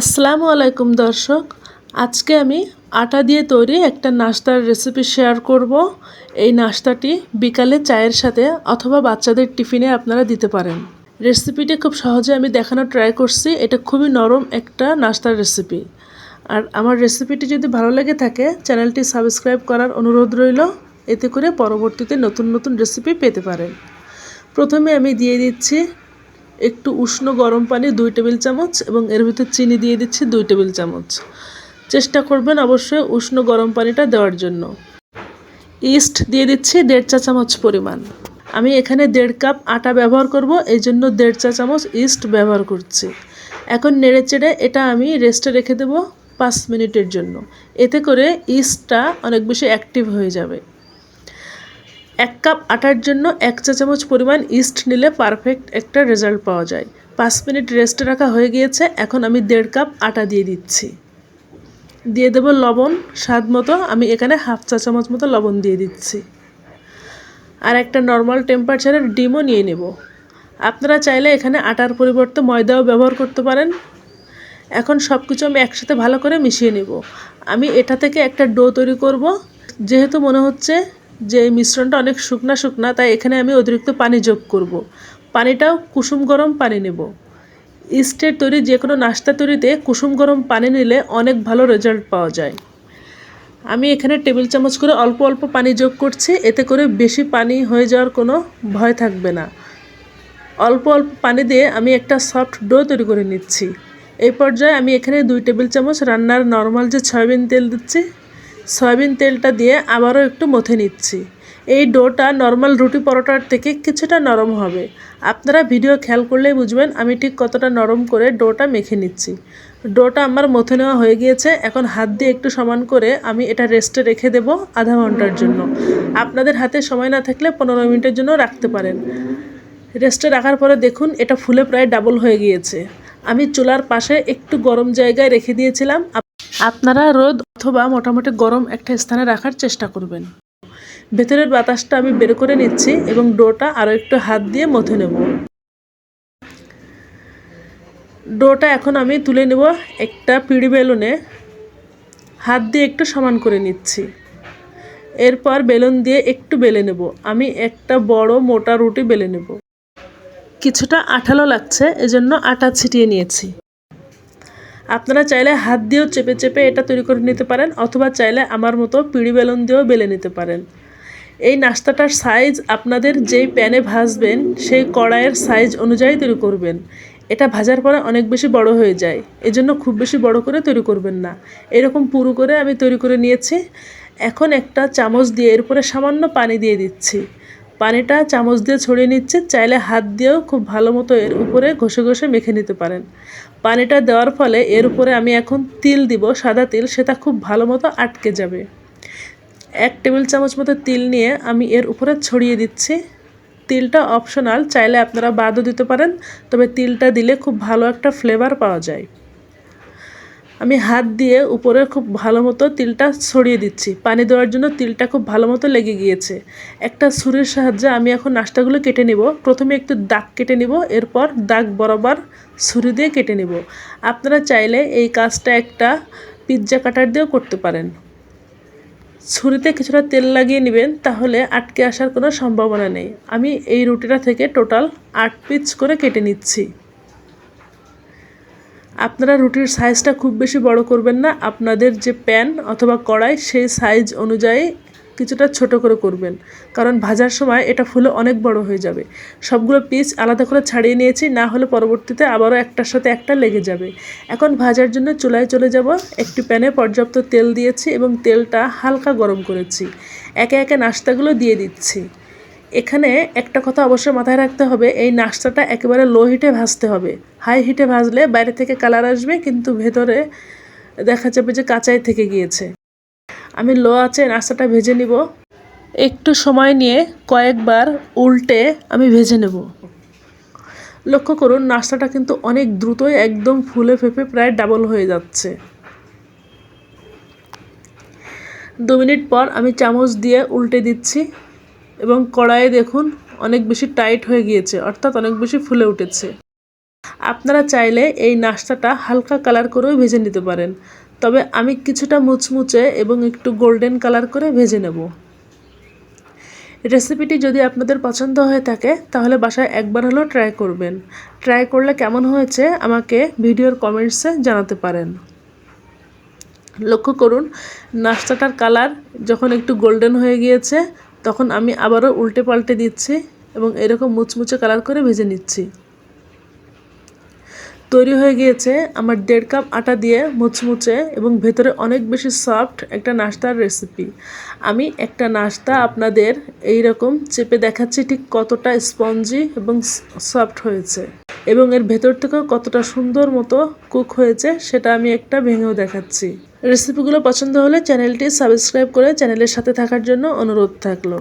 আসসালামু আলাইকুম দর্শক, আজকে আমি আটা দিয়ে তৈরি একটা নাস্তার রেসিপি শেয়ার করব। এই নাস্তাটি বিকালে চায়ের সাথে অথবা বাচ্চাদের টিফিনে আপনারা দিতে পারেন। রেসিপিটি খুব সহজে আমি দেখানো ট্রাই করছি, এটা খুবই নরম একটা নাস্তার রেসিপি আর আমার রেসিপিটি যদি ভালো লেগে থাকে, চ্যানেলটি সাবস্ক্রাইব করার অনুরোধ রইল, এতে করে পরবর্তীতে নতুন নতুন রেসিপি পেতে পারেন। প্রথমে আমি দিয়ে দিচ্ছি একটু উষ্ণ গরম পানি দুই টেবিল চামচ এবং এর ভিতর চিনি দিয়ে দিচ্ছি দুই টেবিল চামচ। চেষ্টা করবেন অবশ্যই উষ্ণ গরম পানিটা দেওয়ার জন্য। ইস্ট দিয়ে দিচ্ছি দেড় চা চামচ পরিমাণ। আমি এখানে দেড় কাপ আটা ব্যবহার করব, এই জন্য দেড় চা চামচ ইস্ট ব্যবহার করছি। এখন নেড়ে চেড়ে এটা আমি রেস্টে রেখে দেব পাঁচ মিনিটের জন্য। এতে করে ইস্টটা অনেক বেশি অ্যাক্টিভ হয়ে যাবে। এক কাপ আটার জন্য এক চা চামচ পরিমাণ ইস্ট নিলে পারফেক্ট একটা রেজাল্ট পাওয়া যায়। পাঁচ মিনিট রেস্টে রাখা হয়ে গিয়েছে, এখন আমি দেড় কাপ আটা দিয়ে দিচ্ছি। দিয়ে দেবো লবণ, স্বাদ মতো আমি এখানে হাফ চা চামচ মতো লবণ দিয়ে দিচ্ছি। আর একটা নর্মাল টেম্পারেচারের ডিমও নিয়ে নেব। আপনারা চাইলে এখানে আটার পরিবর্তে ময়দাও ব্যবহার করতে পারেন। এখন সব কিছু আমি একসাথে ভালো করে মিশিয়ে নেব। আমি এটা থেকে একটা ডো তৈরি করব। যেহেতু মনে হচ্ছে যে মিশ্রণটা অনেক শুকনা শুকনা, তাই এখানে আমি অতিরিক্ত পানি যোগ করব। পানিটাও কুসুম গরম পানি নেব। ইস্টের তৈরি যে কোনো নাস্তা তৈরিতে কুসুম গরম পানি নিলে অনেক ভালো রেজাল্ট পাওয়া যায়। আমি এখানে টেবিল চামচ করে অল্প অল্প পানি যোগ করছি, এতে করে বেশি পানি হয়ে যাওয়ার কোনো ভয় থাকবে না। অল্প অল্প পানি দিয়ে আমি একটা সফট ডো তৈরি করে নিচ্ছি। এই পর্যায়ে আমি এখানে দুই টেবিল চামচ রান্নার নর্মাল যে সয়াবিন তেল দিচ্ছি সয়াবিন তেলটা দিয়ে আবারও একটু মথে নিচ্ছি। এই ডোটা নর্মাল রুটি পরোটার থেকে কিছুটা নরম হবে। আপনারা ভিডিও খেয়াল করলেই বুঝবেন আমি ঠিক কতটা নরম করে ডোটা মেখে নিচ্ছি। ডোটা আমার মথে নেওয়া হয়ে গিয়েছে, এখন হাত দিয়ে একটু সমান করে আমি এটা রেস্টে রেখে দেব আধা ঘণ্টার জন্য। আপনাদের হাতে সময় না থাকলে পনেরো মিনিটের জন্য রাখতে পারেন। রেস্টে রাখার পরে দেখুন, এটা ফুলে প্রায় ডাবল হয়ে গিয়েছে। আমি চুলার পাশে একটু গরম জায়গায় রেখে দিয়েছিলাম আপনারা রোদ অথবা মোটামুটি গরম একটা স্থানে রাখার চেষ্টা করবেন। ভেতরের বাতাসটা আমি বের করে নিচ্ছি এবং ডোটা আরও একটু হাত দিয়ে মথে নেব। ডোটা এখন আমি তুলে নেব একটা পিড়ি বেলুনে। হাত দিয়ে একটু সমান করে নিচ্ছি। এরপর বেলুন দিয়ে একটু বেলে নেব। আমি একটা বড় মোটা রুটি বেলে নেব। কিছুটা আঠালো লাগছে, এজন্য আটা ছিটিয়ে নিয়েছি। আপনারা চাইলে হাত দিয়েও চেপে চেপে এটা তৈরি করে নিতে পারেন, অথবা চাইলে আমার মতো পিড়ি বেলুন দিয়েও বেলে নিতে পারেন। এই নাস্তাটার সাইজ আপনাদের যেই প্যানে ভাজবেন, সেই কড়াইয়ের সাইজ অনুযায়ী তৈরি করবেন। এটা ভাজার পরে অনেক বেশি বড় হয়ে যায়, এজন্য খুব বেশি বড় করে তৈরি করবেন না। এরকম পুরো করে আমি তৈরি করে নিয়েছি। এখন একটা চামচ দিয়ে এর উপরে সামান্য পানি দিয়ে দিচ্ছি। পানিটা চামচ দিয়ে ছড়িয়ে নিচ্ছে, চাইলে হাত দিয়েও খুব ভালো মতো এর উপরে ঘষে ঘষে মেখে নিতে পারেন। পানিটা দেওয়ার ফলে এর উপরে আমি এখন তিল দিব, সাদা তিল, সেটা খুব ভালো মতো আটকে যাবে। এক টেবিল চামচ মতো তিল নিয়ে আমি এর উপরে ছড়িয়ে দিচ্ছি। তিলটা অপশনাল, চাইলে আপনারা বাদও দিতে পারেন, তবে তিলটা দিলে খুব ভালো একটা ফ্লেভার পাওয়া যায়। আমি হাত দিয়ে উপরে খুব ভালো মতো তিলটা ছড়িয়ে দিচ্ছি। পানি দেওয়ার জন্য তিলটা খুব ভালো মতো লেগে গিয়েছে। একটা ছুরির সাহায্যে আমি এখন নাস্তাগুলো কেটে নিব। প্রথমে একটু দাগ কেটে নিব, এরপর দাগ বরাবর ছুরি দিয়ে কেটে নিব। আপনারা চাইলে এই কাজটা একটা পিৎজা কাটার দিয়েও করতে পারেন। ছুরিতে কিছুটা তেল লাগিয়ে নেবেন, তাহলে আটকে আসার কোনো সম্ভাবনা নেই। আমি এই রুটিটা থেকে টোটাল আট পিচ করে কেটে নিচ্ছি। আপনারা রুটির সাইজটা খুব বেশি বড় করবেন না। আপনাদের যে প্যান অথবা কড়াই, সেই সাইজ অনুযায়ী কিছুটা ছোট করে করবেন। কারণ ভাজার সময় এটা ফুলে অনেক বড় হয়ে যাবে। সবগুলো পিস আলাদা করে ছাড়িয়ে নিয়েছি, না হলে পরবর্তীতে আবারও একটার সাথে একটা লেগে যাবে। এখন ভাজার জন্য চুলায় চলে যাব। একটি প্যানে পর্যাপ্ত তেল দিয়েছি এবং তেলটা হালকা গরম করেছি। একে একে নাস্তাগুলো দিয়ে দিচ্ছি। এখানে একটা কথা অবশ্যই মাথায় রাখতে হবে, এই নাস্তাটা একেবারে লো হিটে ভাজতে হবে। হাই হিটে ভাজলে বাইরে থেকে কালার আসবে, কিন্তু ভেতরে দেখা যাবে যে কাঁচাই থেকে গিয়েছে। আমি লো আছে নাস্তাটা ভেজে নিব। একটু সময় নিয়ে কয়েকবার উল্টে আমি ভেজে নেব। লক্ষ্য করুন, নাস্তাটা কিন্তু অনেক দ্রুতই একদম ফুলে ফেপে প্রায় ডাবল হয়ে যাচ্ছে। দু মিনিট পর আমি চামচ দিয়ে উল্টে দিচ্ছি। এবং কড়াইয়ে দেখুন, অনেক বেশি টাইট হয়ে গিয়েছে, অর্থাৎ অনেক বেশি ফুলে উঠেছে। আপনারা চাইলে এই নাস্তাটা হালকা কালার করেও ভেজে নিতে পারেন। তবে আমি কিছুটা মুচমুচে এবং একটু গোল্ডেন কালার করে ভেজে নেব। রেসিপিটি যদি আপনাদের পছন্দ হয়ে থাকে, তাহলে বাসায় একবার হলেও ট্রাই করবেন। ট্রাই করলে কেমন হয়েছে, আমাকে ভিডিওর কমেন্টসে জানাতে পারেন। লক্ষ্য করুন, নাস্তাটার কালার যখন একটু গোল্ডেন হয়ে গিয়েছে তখন আমি আবারও উল্টে পাল্টে দিচ্ছি এবং এরকম মুচমুচে কালার করে ভেজে নিচ্ছি। তৈরি হয়ে গিয়েছে আমার দেড় কাপ আটা দিয়ে মুচমুচে এবং ভেতরে অনেক বেশি সফট একটা নাস্তার রেসিপি আমি একটা নাস্তা আপনাদের এই রকম চেপে দেখাচ্ছি ঠিক কতটা স্পঞ্জি এবং সফট হয়েছে। এবং এর ভেতর থেকেও কতটা সুন্দর মতো কুক হয়েছে, সেটা আমি একটা ভেঙেও দেখাচ্ছি। রেসিপিগুলো পছন্দ হলে চ্যানেলটি সাবস্ক্রাইব করে চ্যানেলের সাথে থাকার জন্য অনুরোধ থাকল।